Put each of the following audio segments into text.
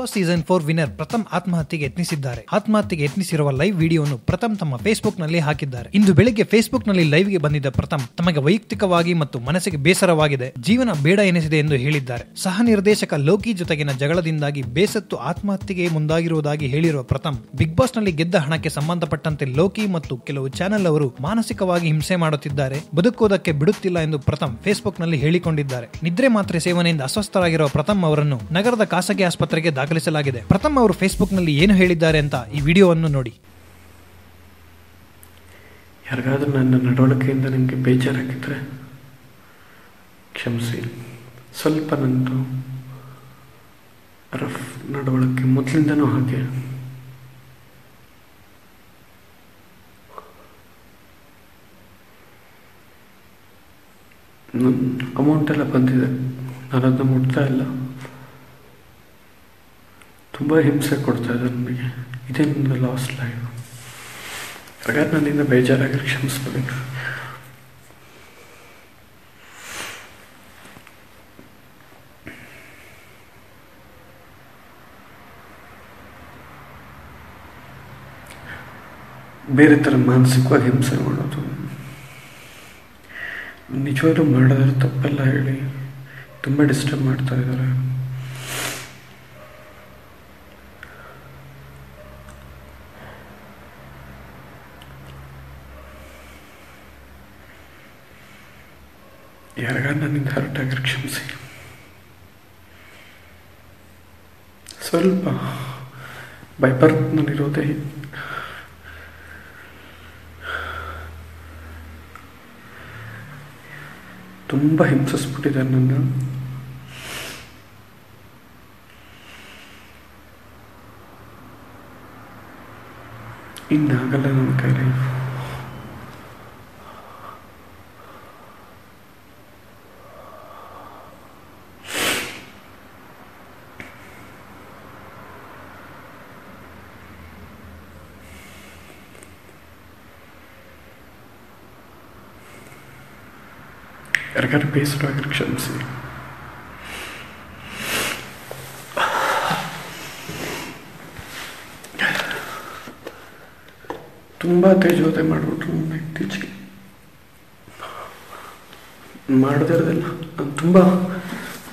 Boss season four winner Pratham ಆತ್ಮಹತ್ಯೆಗೆ ಯತ್ನಿಸಿದ್ದಾರೆ. ಆತ್ಮಹತ್ಯೆಗೆ ಯತ್ನಿಸಿರುವ ಲೈವ್ ವಿಡಿಯೋವನ್ನು ಪ್ರಥಮ್ ತಮ್ಮ ಫೇಸ್ಬುಕ್ನಲ್ಲಿ ಹಾಕಿದ್ದಾರೆ. ಇಂದು ಬೆಳಿಗ್ಗೆ ಫೇಸ್ಬುಕ್ನಲ್ಲಿ ಲೈವ್ಗೆ ಬಂದಿದ್ದ ಪ್ರಥಮ್ ತಮಗೆ ವೈಯಕ್ತಿಕವಾಗಿ ಮತ್ತು ಮನಸ್ಸಿಗೆ ಬೇಸರವಾಗಿದೆ. ಜೀವನ ಬೇಡ ಎನಿಸಿದೆ ಎಂದು ಹೇಳಿದ್ದಾರೆ. ಸಹ ನಿರ್ದೇಶಕ ಲೋಕಿ ಜೊತೆಗಿನ ಜಗಳದಿಂದಾಗಿ ಬೇಸತ್ತು ಆತ್ಮಹತ್ಯೆಗೆ ಮುಂದಾಗಿರುವುದಾಗಿ ಹೇಳಿರುವ ಪ್ರಥಮ್ ಬಿಗ್ ಬಾಸ್ನಲ್ಲಿ ಗೆದ್ದ ಹಣಕ್ಕೆ ಸಂಬಂಧಪಟ್ಟಂತೆ ಲೋಕಿ ಮತ್ತು ಕೆಲವು ಚಾನೆಲ್ ಅವರು ಮಾನಸಿಕವಾಗಿ ಹಿಂಸೆ ಮಾಡುತ್ತಿದ್ದಾರೆ. ಬದುಕುವುದಕ್ಕೆ ಬಿಡುತ್ತಿಲ್ಲ ಎಂದು ಪ್ರಥಮ್ ಫೇಸ್ಬುಕ್ನಲ್ಲಿ ಹೇಳಿಕೊಂಡಿದ್ದಾರೆ. ನಿದ್ರೆ ಮಾತ್ರೆ ಸೇವನೆಯಿಂದ ಅಸ್ವಸ್ಥರಾಗಿರುವ ಪ್ರಥಮ್ ಅವರನ್ನು ನಗರದ ಖಾಸಗಿ ಆಸ್ಪತ್ರೆಗೆ ದಾಖಲಿಸಲಾಗಿದೆ. ಪ್ರಥಮ್ ಅವರು ಫೇಸ್ಬುಕ್ನಲ್ಲಿ ಏನು ಹೇಳಿದ್ದಾರೆ ಅಂತ ಈ ವಿಡಿಯೋವನ್ನು ನೋಡಿ. ಯಾರಿಗಾದ್ರೂ ನನ್ನ ನಡವಳಿಕೆಯಿಂದ ನಿಮಗೆ ಬೇಜಾರಾಗಿದ್ರೆ ಕ್ಷಮಿಸಿ. ಸ್ವಲ್ಪ ನಂದು ರಫ್ ನಡವಳಿಕೆ ಮೊದಲಿಂದನೂ ಹಾಗೆ. ನನ್ನ ಅಮೌಂಟ್ ಎಲ್ಲ ಬಂದಿದೆ. ನಾನು ಅದನ್ನು ಮುಟ್ತಾ ಇಲ್ಲ. ತುಂಬ ಹಿಂಸೆ ಕೊಡ್ತಾ ಇದೆ ನನಗೆ ಇದೇ ನನ್ನ ಲಾಸ್ಟ್ ಲೈಫ್ ಹಾಗಾದ್ರೆ ನನ್ನಿಂದ ಬೇಜಾರಾಗಿ ಕ್ಷಮಿಸ್ಬಿಡಿ ಬೇರೆ ಥರ ಮಾನಸಿಕವಾಗಿ ಹಿಂಸೆ ಮಾಡೋದು. ನಿಜವಾಗ್ಲೂ ಮಾಡಿದ್ರೆ ತಪ್ಪೆಲ್ಲ ಹೇಳಿ. ತುಂಬ ಡಿಸ್ಟರ್ಬ್ ಮಾಡ್ತಾ ಇದ್ದಾರೆ. ಯಾರಿಗಾರ ನನ್ನಿಂದ ಹರ್ಟ್ ಆಗಿರೋ ಕ್ಷಮಿಸಿ ಸ್ವಲ್ಪ ಬೈ ಬರ್ತ್ ನಲ್ಲಿರೋದೇ ತುಂಬ ಹಿಂಸಿಸ್ಬಿಟ್ಟಿದ್ದಾರೆ ನನ್ನ. ಇನ್ನಾಗಲ್ಲ ನನ್ನ ಕೈಲಿ. ಯಾರಿಗಾರು ಬೇಸರವಾಗಿರೋ ಕ್ಷಮಿಸಿ ತುಂಬ ತೇಜೋತೆ ಮಾಡಿಬಿಟ್ರು ನನ್ನ ಇತ್ತೀಚೆಗೆ. ಮಾಡದಿರೋದಿಲ್ಲ ನಾನು ತುಂಬ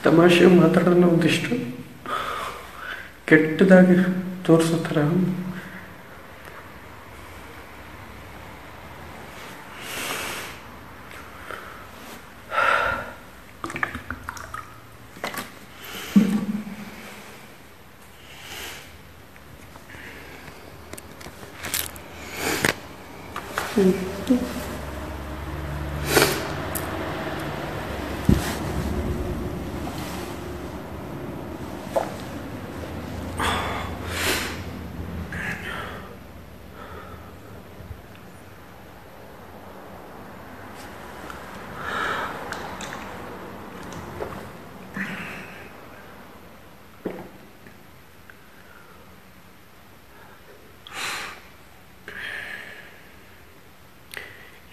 ತಮಾಷೆ ಮಾತಾಡೋದನ್ನ ಒಂದಿಷ್ಟು ಕೆಟ್ಟದಾಗಿ ತೋರಿಸೋ ಥರ 嗯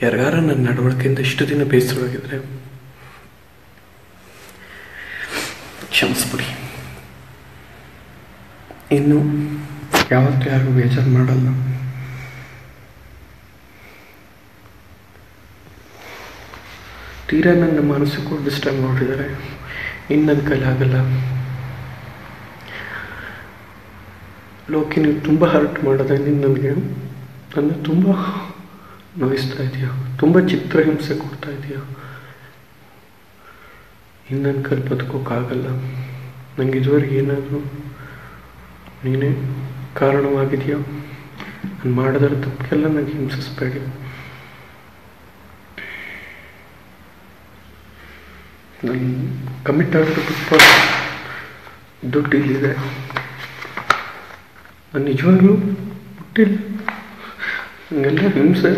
ಯಾರಿಗಾರ ನನ್ನ ನಡವಳಿಕೆಯಿಂದ ಇಷ್ಟು ದಿನ ಬೇಸರವಾಗಿದ್ರೆ? ಕ್ಷಮಿಸ್ಬಿಡಿ. ಇನ್ನು ಯಾವತ್ತೂ ಯಾರಿಗೂ ಬೇಜಾರು ಮಾಡಲ್ಲ. ತೀರಾ ನನ್ನ ಮಾನಸಿಕ ಡಿಸ್ಟರ್ಬ್ ಮಾಡಿದ್ದಾರೆ ಇನ್ನು ನನ್ನ ಆಗಲ್ಲ. ಲೋಕಿ, ನೀವು ತುಂಬ ಹರ್ಟ್ ಮಾಡಿದೆ ನಿನ್ನ ನನಗೆ, ನನ್ನ ತುಂಬ ನೋಯಿಸ್ತಾ ಇದೆಯಾ? ತುಂಬ ಚಿತ್ರಹಿಂಸೆ ಕೊಡ್ತಾ ಇದೆಯಾ? ಇನ್ನು ನನ್ನ ಬದುಕೋಕ್ಕಾಗಲ್ಲ ನನಗೆ ಇದುವರೆಗೆ ಏನಾದರೂ ನೀನೇ ಕಾರಣವಾಗಿದೆಯಾ? ನಾನು ಮಾಡಿದ್ರೆ ತಪ್ಪಿಗೆಲ್ಲ ನನಗೆ ಹಿಂಸಿಸ್ಬೇಡಿ. ನಾನು ಕಮಿಟ್ ಆಗಿರೋ ತುಂಬ ದುಡ್ಡು ಇಲ್ಲಿದೆ ನಾನು ನಿಜವಾಗ್ಲೂ ಹುಟ್ಟಿಲ್ಲ. ನನಗೆಲ್ಲ ಹಿಂಸೆ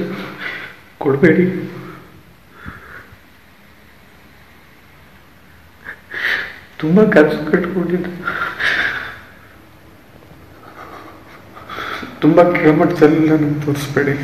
ಕೊಡಬೇಡಿ. ತುಂಬ ಕನಸು ಕಟ್ಕೊಂಡಿದ್ದೆ. ತುಂಬ ಕೆಳಮಟ್ಟದಲ್ಲಿ ನನಗೆ ತೋರಿಸ್ಬೇಡಿ.